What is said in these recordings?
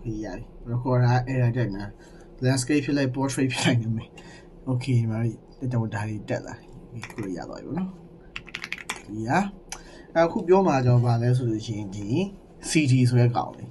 okay ရပြီ recorder error တက်နေတာ landscape ဖြစ်လိုက် portrait ဖြစ်လိုက်နေမယ် okay ဒီမှာတက်တော့ဒါတွေတက်လာပြီကိုရသွားပြီပေါ့နော်ဒီဟာအခုပြောမှာကျွန်တော်ဗာလဲဆိုလို့ရှိရင်ဒီ CD ဆိုတဲ့ကောင်လေး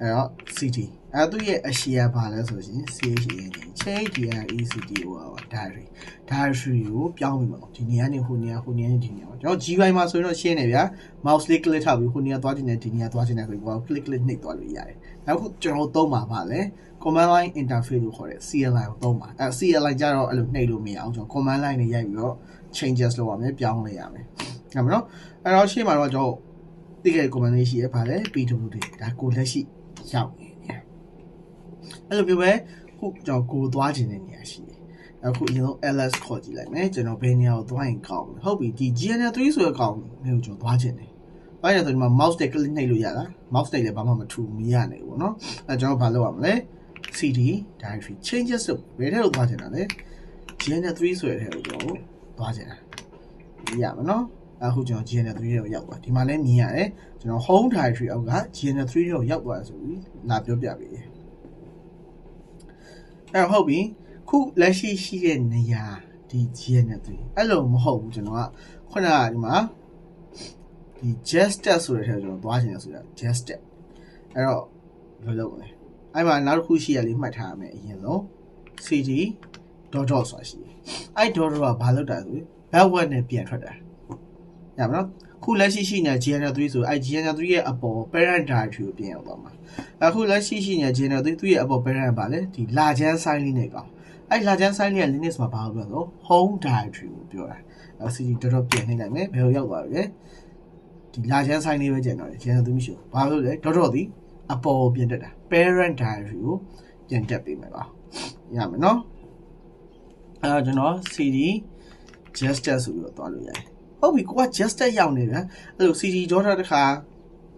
အဲ့တော့ CD အဲ့သူ့ရဲ့အရှိရဗာလဲဆိုလို့ရှိရင် CHAD change DRECD ဟိုပါ diary diary ကိုပြောင်းပြီးမှာဒီနေရာနေဟိုနေရာဟိုနေရာနေဒီနေရာကျွန်တော် GY မှာဆိုရင်တော့ရှင်းနေဗျာ mouse လေး click ထားပြီးဟိုနေရာသွားခြင်းနဲ့ဒီနေရာသွားခြင်းနဲ့ဆိုပြီး click click နှိပ်သွားလို့ရတယ်နောက်ခုကျွန်တော်သုံးပါပါလဲ command line interface လို့ခေါ်တဲ့ CLI ကိုသုံးပါအဲ CLI ကြတော့အဲ့လိုနှိပ်လို့မရအောင်ကျွန်တော် command line နဲ့ရိုက်ပြီးတော့ changes လုပ်ရမယ်ပြောင်းလိုက်ရမယ်ဟုတ်မနော်အဲ့တော့ရှေ့မှာတော့ကျွန်တော်တိကျ command လေးရှိရပါလေ pwd ဒါကိုလက်ရှိ ရောက်နေတယ်အဲ့လိုမျိုးပဲခုကျွန်တော်ကိုသွားခြင်းတဲ့နေရာရှိတယ်အခုအရင်ဆုံး ls ခေါ်ကြည့်လိုက်မယ်ကျွန်တော်ဘယ်နေရာကိုသွားရင်ကောင်းလဲဟုတ်ပြီဒီ GNL3 ဆိုတဲ့ကောင်မျိုးကျွန်တော်သွားခြင်းတယ်ဘာလဲဆိုဒီမှာ mouse နဲ့ click နှိပ်လို့ရတာ mouse နဲ့လည်းဘာမှမထူမရနိုင်ဘူးเนาะအဲကျွန်တော်ဘာလုပ်ရမလဲ cd directory changes လို့ဘယ်ထဲကိုသွားချင်တာလဲ GNL3 ဆိုတဲ့ထဲကိုကျွန်တော်သွားချင်တာရပါနော် အခုကျွန်တော် GNL3 ထဲကိုရောက်သွားဒီမှာလည်းမြင်ရတယ်ကျွန်တော် home directory အောက်က GNL3 ထဲကိုရောက်သွားဆိုပြီးလာပြောပြပေးတယ်အဲဟုတ်ပြီခုလက်ရှိရှိတဲ့နေရာဒီ GNL3 အဲ့လိုမဟုတ်ဘူးကျွန်တော်ကခုနကဒီမှာဒီ gestet ဆိုတဲ့ထဲကိုကျွန်တော်သွားချင်တယ်ဆိုတာ gestet အဲ့တော့ဘယ်လိုလုပ်မလဲအဲ့မှာနောက်တစ်ခုရှိရလေးမှတ်ထားရမယ်အရင်ဆုံး cd dot dot ဆိုတာရှိတယ်အဲ့ dot dot ကဘာလုပ်တာဆိုရင် backward နဲ့ပြန်ထွက်တာ ရပါတော့ခုလက်ရှိရှိနေတဲ့ GNL3 ဆိုအဲ့ GNL3 ရဲ့အပေါ် parent directory ကိုပြန်ရောက်သွားမှာအခုလက်ရှိရှိနေတဲ့ GNL3 သူ့ရဲ့အပေါ် parent ကဘာလဲဒီလာချမ်း sign လေးနဲ့ကောင်အဲ့လာချမ်း sign လေးက Linux မှာဘာလို့ပြောလဲဆို home directory ကိုပြောတာအဲ့ cd dot dot ပြန်နှိပ်လိုက်မယ်ဘယ်လိုရောက်သွားလဲဒီလာချမ်း sign လေးပဲကျန်တော့တယ် GNL3 မရှိဘူးဘာလို့လဲ dot dot ဒီအပေါ်ပြန်တက်တာ parent diary ကိုပြန်တက်ပေးမယ်ပါရမယ်နော်အဲတော့ကျွန်တော် cd gesture ဆိုပြီးတော့သွားလို့ရတယ် ဟုတ်ပြီကိုက gesture ရောက်နေဗျာအဲ့လို cd dot တခါ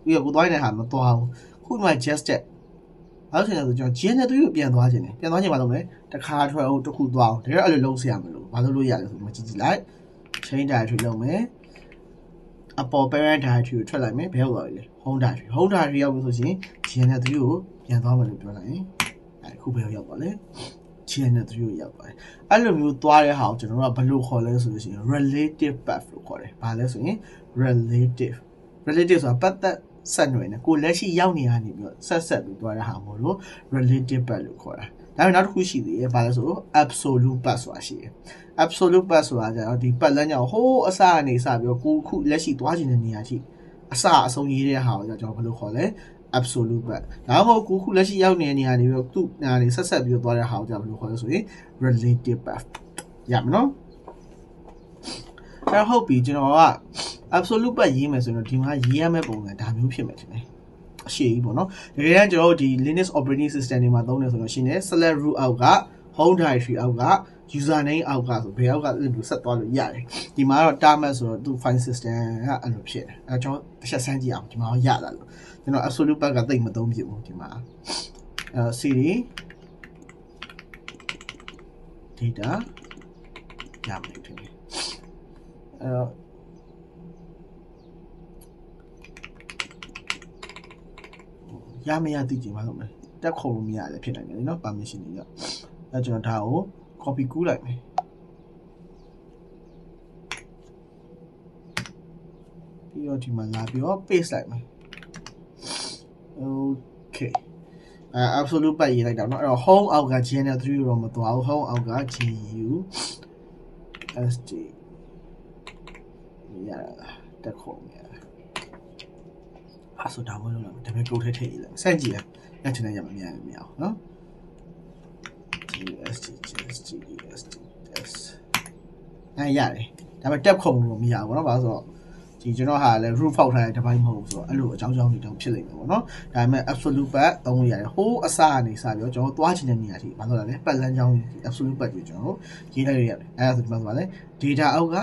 ပြီးတော့ကိုသွားနေတဲ့ဟာမသွားဘူးခုမှ gesture အဲ့ဆိုရင်ဆိုကျွန်တော် GN တူကိုပြန်သွားခြင်းတယ်ပြန်သွားခြင်းမလုပ်မယ်တခါထွက်အောင်တစ်ခုသွားအောင်ဒါတော့အဲ့လိုလုံးစရာမလိုဘာလို့လို့ရလဲဆိုမကြည့်ကြည့်လိုက် chain directory လုပ်မယ်အပေါ် parent directory ကိုထွက်လိုက်မယ်ဘယ်ရောက်သွားလဲ home directory home directory ရောက်ပြီဆိုရင် GN3 ကိုပြန်သွားမယ်လို့ပြောလိုက်ရင်အဲခုဘယ်ရောက်သွားလဲ GN3 ကိုရောက်သွားတယ်အဲ့လိုမျိုးသွားတဲ့ဟာကိုကျွန်တော်တို့ကဘယ်လိုခေါ်လဲဆိုလို့ရှိရင် relative path လို့ခေါ်တယ်ဘာလဲဆိုရင် relative relative ဆိုတာပတ်သက်ဆက်နွယ်နေကိုလက်ရှိရောက်နေရနေပြီးတော့ဆက်ဆက်ပြီးသွားတဲ့ဟာမို့လို့ relative path လို့ခေါ်တာဒါပေမဲ့နောက်တစ်ခုရှိသေးတယ်ဘာလဲဆိုတော့ absolute path ဆိုတာရှိတယ် absolute path ဆိုတာကျတော့ဒီပတ်လမ်းကြောင့်ဟိုးအစကနေစပြီးတော့ကိုခုလက်ရှိသွားခြင်းတဲ့နေရာရှိအစအဆုံးရေးတဲ့ဟာကိုကျွန်တော်ဘယ်လိုခေါ်လဲ absolute but ဒါမှမဟုတ်ကိုခုလက်ရှိရောက်နေတဲ့နေရာနေပြီးတော့သူ့နေရာနေဆက်ဆက်ပြီးတော့သွားတဲ့ဟာကိုကျွန်တော်ဘယ်လိုခေါ်လဲဆိုရင် relative path ရမယ်နော်အဲဟုတ်ပြီကျွန်တော်က absolute but ရေးမယ်ဆိုတော့ဒီမှာရေးရမယ့်ပုံစံဒါမျိုးဖြစ်မယ်ထင်တယ်အရှိကြီးပေါ့နော်တကယ်တမ်းကျွန်တော်တို့ဒီ Linux operating system တွေမှာသုံးတယ်ဆိုတော့ရှင်းတယ် select root အောက်က home directory အောက် က user name အောက်ကဆိုဘယ်အောက်ကအဲ့လိုဆက်သွားလို့ရတယ်ဒီမှာတော့ target ဆိုတော့သူ file system ကအဲ့လိုဖြစ်တယ်အဲကျွန်တော်တစ်ချက်ဆန်းကြည့်အောင်ဒီမှာရလာလို့ကျွန်တော် absolute path ကတိတ်မသုံးပြဘူးဒီမှာအဲ cd data ရမယ်ထင်တယ်အဲရမရသိကြပါလို့မယ်တက်ခုံလို့မရလည်းဖြစ်နိုင်တယ်နော် permission တွေကြောင့်အဲကျွန်တော်ဒါကို copy ကူးလိုက်မယ်ပြီးတော့ဒီမှာလာပြီးတော့ paste လိုက်မယ် okay အဲ absolute ပတ်ရေးလိုက်တော့เนาะအဲ့တော့ home အောက်က channel 3တော့မသွားဘူး home အောက်က gu st ရတာတက်ခုံရအဲ့ဆိုဒါမှမဟုတ်လားဒါပေမဲ့ code ထဲထည့်ရေးလိုက်စမ်းကြည့်လိုက်ညချင်တဲ့ရမမြန်မရအောင်เนาะ GST GST GST S နိုင်ရတယ်ဒါပေမဲ့တက်ခုံလို့မရဘူးเนาะဘာလို့ဆိုတော့ဒီကျွန်တော်ဟာလည်း root ဖောက်ထားတဲ့ device မဟုတ်ဘူးဆိုတော့အဲ့လိုအကြောင်းကြောင်းတွေတောင်ဖြစ်လိမ့်မယ်ပေါ့နော်ဒါပေမဲ့ absolute path သုံးလို့ရတယ်ဟိုးအစကနေစပြီးတော့ကျွန်တော်သွားချင်တဲ့နေရာထိဘာလို့လဲပတ်လန်းကြောင်း absolute path ကိုကျွန်တော်ရေးလိုက်ရရတယ်အဲ့ဒါဆိုဒီမှာဆိုပါလေ data အောက်က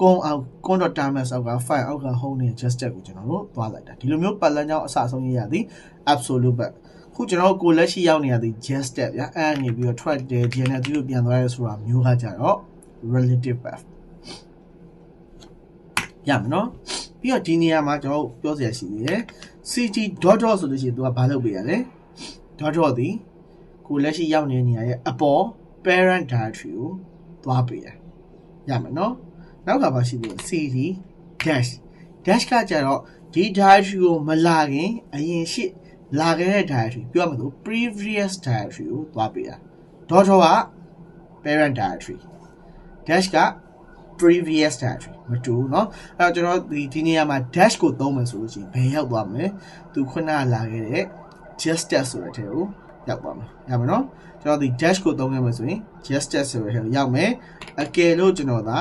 ကွန်အောက် con.terminus အောက်က file အောက်က home နဲ့ gesture ကိုကျွန်တော်တို့သွားလိုက်တာဒီလိုမျိုးပတ်လန်းကြောင်းအစအဆုံးရေးရသည် absolute path ခုကျွန်တော်ကိုလက်ရှိရောက်နေရသည် just step ဗျာအဲ့အနေပြီးတော့ track တယ် GNL သူတို့ပြန်သွားရဲဆိုတာမျိုးကကြတော့ relative path ရမယ်နော်ပြီးတော့ဒီနေရာမှာကျွန်တော်ပြောစရာရှိသေးတယ် ct dot dot ဆိုလို့ရှိရင်သူကဘာလုပ်ပေးရလဲ dot dot ဒီကိုလက်ရှိရောက်နေတဲ့နေရာရဲ့အပေါ် parent directory ကိုသွားပေးတယ်ရမယ်နော်နောက်ကပါရှိသေးတယ် cd dash dash ကကြတော့ဒီ directory ကိုမလာခင်အရင်ရှိ လာခဲ့တဲ့ directory ပြောရမယ်ဆို previous directory ကိုသွားပေးတာ dot dot က parent directory dash က previous directory မတူဘူးเนาะအဲ့တော့ကျွန်တော်ဒီဒီနေရာမှာ dash ကိုသုံးမယ်ဆိုလို့ရှိရင်ဘယ်ရောက်သွားမလဲသူခုနကလာခဲ့တဲ့ just test ဆိုတဲ့ထဲကိုရောက်သွားမယ်ရမယ်เนาะကျွန်တော်ဒီ dash ကိုသုံးခဲ့မယ်ဆိုရင် just test ဆိုတဲ့ထဲကိုရောက်မယ်အကယ်လို့ကျွန်တော်သာ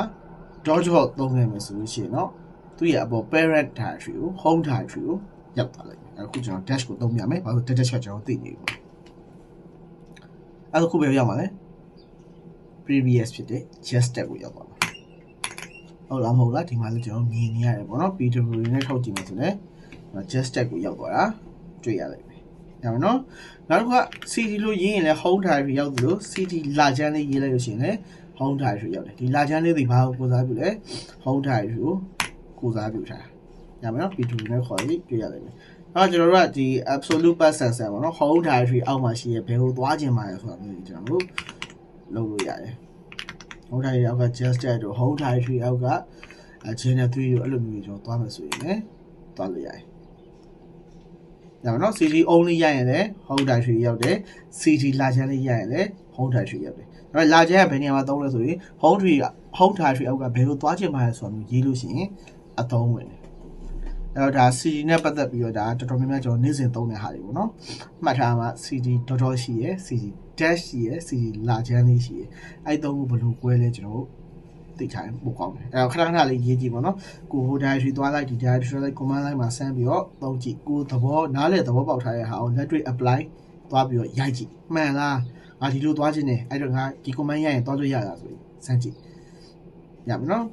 dot dot သုံးခဲ့မယ်ဆိုလို့ရှိရင်เนาะသူရဲ့အပေါ် parent directory ကို home directory ကို ရောက်သွားလိုက်မယ်အခုကျွန်တော် dash ကိုသုံးပြမယ်ဘာလို့ dash ကကျွန်တော်သိနေဘူးအဲ့ဒါခုပဲရောက်မှာလဲ previous ဖြစ်တဲ့ just test ကိုရောက်သွားမှာဟုတ်လားမဟုတ်လားဒီမှာလည်းကျွန်တော်မြင်နေရတယ်ပေါ့နော် PW နဲ့ထုတ်ကြည့်မယ်ဆိုလည်း just tag ကိုရောက်သွားတာတွေ့ရလိမ့်မယ်။ရမယ်နော်။နောက်တစ်ခါ CD လို့ရေးရင်လည်း home directory ရောက်သလို CD လာချမ်းလေးရေးလိုက်လို့ရှိရင်လည်း home directory ရောက်တယ်။ဒီလာချမ်းလေးတွေဘာကိုကိုစားပြုလဲ home directory ကိုကိုစားပြုထား။ ရမယ်နော် PW နဲ့ခေါ်ပြီးတွေ့ရလိမ့်မယ်။အဲ့တော့ကျွန်တော်တို့ကဒီ absolute path sensor ပေါ့နော် home directory အောက်မှာရှိရဘယ်ကိုသွားခြင်းပါလဲဆိုတာမျိုးကျွန်တော်တို့လုပ်လို့ရတယ်။ home directory အောက်က just tag တို့ home directory အောက်ကအဲ channel 3တို့အဲ့လိုမျိုးကျွန်တော်သွားမယ်ဆိုရင်လည်းသွားလို့ရတယ်။ညမနော် CD only ရရင်လည်း home directory ရောက်တယ် CD လာချမ်းလေးရရင်လည်း home directory ရောက်တယ်။ဒါပေမဲ့လာချမ်းကဘယ်နေရာမှာသုံးလဲဆိုရင် home directory home directory အောက်ကဘယ်လိုသွားချင်ပါလဲဆိုတာမျိုးရေးလို့ရှိရင်အသုံးဝင်တယ်။ အဲ့တော့ဒါ CD နဲ့ပတ်သက်ပြီးတော့ဒါတော်တော်များများကျွန်တော်နေ့စဉ်သုံးတဲ့ဟာတွေပေါ့နော်။မှတ်ထားမှာ CD တော်တော်ရှိရယ် CD dash ရှိရယ် CD လာချမ်းလေးရှိရယ်အဲ့သုံးခုဘယ်လို꿰လဲကျွန်တော်တို့သိချင်ပို့ကောင်းတယ်အဲ့တော့ခဏခဏလေးရေးကြည့်ပါတော့ကိုဟို directory သွားလိုက်ဒီ directory လိုက် command line မှာဆန်းပြီးတော့သုံးကြည့်ကိုသဘောနားလေသဘောပေါက်ထားတဲ့ဟာကိုလက်တွေ့ apply သွားပြီးတော့ရိုက်ကြည့်မှန်လားငါဒီလိုသွားခြင်းနဲ့အဲ့တော့ငါဒီ command ရရင်သွားလို့ရတာဆိုရင်စမ်းကြည့်ရမယ်နော်